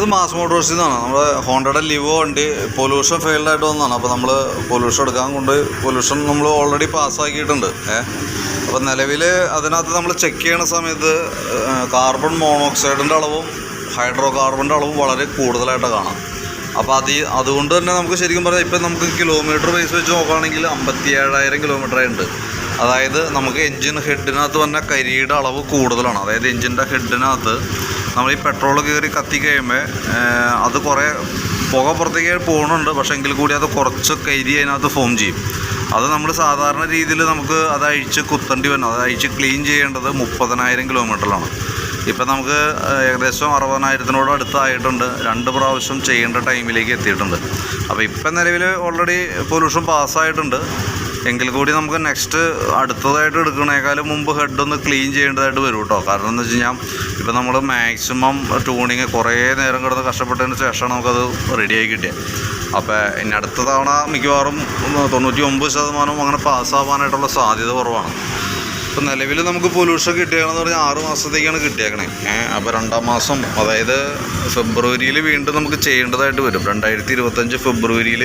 ഇത് മാസ് മോട്ടോഴ്സിൽ നിന്നാണ് നമ്മുടെ ഹോണ്ടയുടെ ലിവോ വണ്ടി പൊല്യൂഷൻ ഫെയിൽഡ് ആയിട്ട് വന്നതാണ്. അപ്പോൾ നമ്മൾ പൊല്യൂഷൻ എടുക്കാൻ കൊണ്ട് പൊല്യൂഷൻ നമ്മൾ ഓൾറെഡി പാസ്സാക്കിയിട്ടുണ്ട് ഏഹ് അപ്പോൾ നിലവിൽ അതിനകത്ത് നമ്മൾ ചെക്ക് ചെയ്യണ സമയത്ത് കാർബൺ മോണോക്സൈഡിന്റെ അളവും ഹൈഡ്രോ കാർബണിന്റെ അളവും വളരെ കൂടുതലായിട്ട് കാണാം. അപ്പോൾ അത് അതുകൊണ്ട് തന്നെ നമുക്ക് ശരിക്കും പറഞ്ഞാൽ ഇപ്പം നമുക്ക് കിലോമീറ്റർ ബേസ് വെച്ച് നോക്കുകയാണെങ്കിൽ അമ്പത്തി ഏഴായിരം കിലോമീറ്റർ ഉണ്ട് അതായത് നമുക്ക് എൻജിൻ ഹെഡിനകത്ത് വന്ന കരിയുടെ അളവ് കൂടുതലാണ്. അതായത് എൻജിന്റെ ഹെഡിനകത്ത് നമ്മൾ ഈ പെട്രോൾ കയറി കത്തി കഴിയുമ്പോൾ അത് കുറേ പുക പുറത്തേക്ക് പോകുന്നുണ്ട് പക്ഷേ എങ്കിൽ കൂടി അത് കുറച്ച് കരി അതിനകത്ത് ഫോം ചെയ്യും. അത് നമ്മൾ സാധാരണ രീതിയിൽ നമുക്ക് അത് അഴിച്ച് കുത്തേണ്ടി വന്നു. അത് അഴിച്ച് ക്ലീൻ ചെയ്യേണ്ടത് മുപ്പതിനായിരം കിലോമീറ്ററിലാണ് ഇപ്പം നമുക്ക് ഏകദേശം അറുപതിനായിരത്തിനോട് അടുത്തായിട്ടുണ്ട്. രണ്ട് പ്രാവശ്യം ചെയ്യേണ്ട ടൈമിലേക്ക് എത്തിയിട്ടുണ്ട്. അപ്പോൾ ഇപ്പം നിലവിൽ ഓൾറെഡി പൊല്യൂഷൻ പാസ്സായിട്ടുണ്ട് എങ്കിൽ കൂടി നമുക്ക് നെക്സ്റ്റ് അടുത്തതായിട്ട് എടുക്കണേക്കാളും മുമ്പ് ഹെഡ് ഒന്ന് ക്ലീൻ ചെയ്യേണ്ടതായിട്ട് വരും കേട്ടോ കാരണം എന്ന് വെച്ച് കഴിഞ്ഞാൽ ഇപ്പം നമ്മൾ മാക്സിമം ട്യൂണിങ് കുറേ നേരം കിടന്ന് കഷ്ടപ്പെട്ടതിന് ശേഷമാണ് നമുക്കത് റെഡിയായി കിട്ടിയത് അപ്പോൾ ഇനി അടുത്ത തവണ മിക്കവാറും തൊണ്ണൂറ്റി ഒമ്പത് ശതമാനം അങ്ങനെ പാസ്സാവാനായിട്ടുള്ള സാധ്യത കുറവാണ്. ഇപ്പം നിലവിൽ നമുക്ക് പൊല്യൂഷൻ കിട്ടിയാണെന്ന് പറഞ്ഞാൽ ആറ് മാസത്തേക്കാണ് കിട്ടിയേക്കണേ. അപ്പോൾ രണ്ടാം മാസം അതായത് ഫെബ്രുവരിയിൽ വീണ്ടും നമുക്ക് ചെയ്യേണ്ടതായിട്ട് വരും. രണ്ടായിരത്തി ഇരുപത്തഞ്ച് ഫെബ്രുവരിയിൽ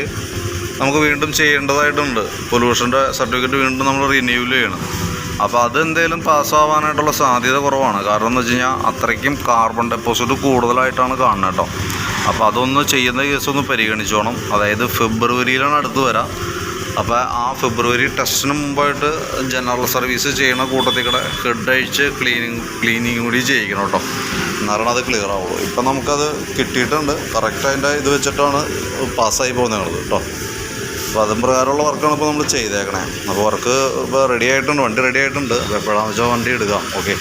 നമുക്ക് വീണ്ടും ചെയ്യേണ്ടതായിട്ടുണ്ട്. പൊല്യൂഷന്റെ സർട്ടിഫിക്കറ്റ് വീണ്ടും നമ്മൾ റിന്യൂവൽ ചെയ്യണം. അപ്പോൾ അതെന്തേലും പാസ്സാവാനായിട്ടുള്ള സാധ്യത കുറവാണ്. കാരണം എന്ന് വെച്ച് കഴിഞ്ഞാൽ അത്രയ്ക്കും കാർബൺ ഡെപ്പോസിറ്റ് കൂടുതലായിട്ടാണ് കാണുന്നത് കേട്ടോ. അപ്പോൾ അതൊന്ന് ചെയ്യുന്ന കേസ് ഒന്ന് പരിഗണിച്ചോണം. അതായത് ഫെബ്രുവരിയിലാണ് അടുത്ത് വരാം. അപ്പോൾ ആ ഫെബ്രുവരി ടെസ്റ്റിന് മുമ്പായിട്ട് ജനറൽ സർവീസ് ചെയ്യണ കൂട്ടത്തിൽ കൂടെ ഹെഡ് അഴിച്ച് ക്ലീനിങ് ക്ലീനിങ് കൂടി ചെയ്യിക്കണം കേട്ടോ. എന്നാലാണ് അത് ക്ലിയർ ആവുള്ളൂ. ഇപ്പം നമുക്കത് കിട്ടിയിട്ടുണ്ട്. കറക്റ്റ് അതിന്റെ ഇത് വെച്ചിട്ടാണ് പാസ്സായി പോകുന്നത് കേട്ടോ. അപ്പോൾ അതും പ്രകാരമുള്ള വർക്കാണ് ഇപ്പോൾ നമ്മൾ ചെയ്തേക്കണേ. അപ്പോൾ വർക്ക് ഇപ്പോൾ റെഡി ആയിട്ടുണ്ട് വണ്ടി റെഡി ആയിട്ടുണ്ട്. എപ്പോഴാണെന്ന് വെച്ചാൽ വണ്ടി എടുക്കാം. ഓക്കെ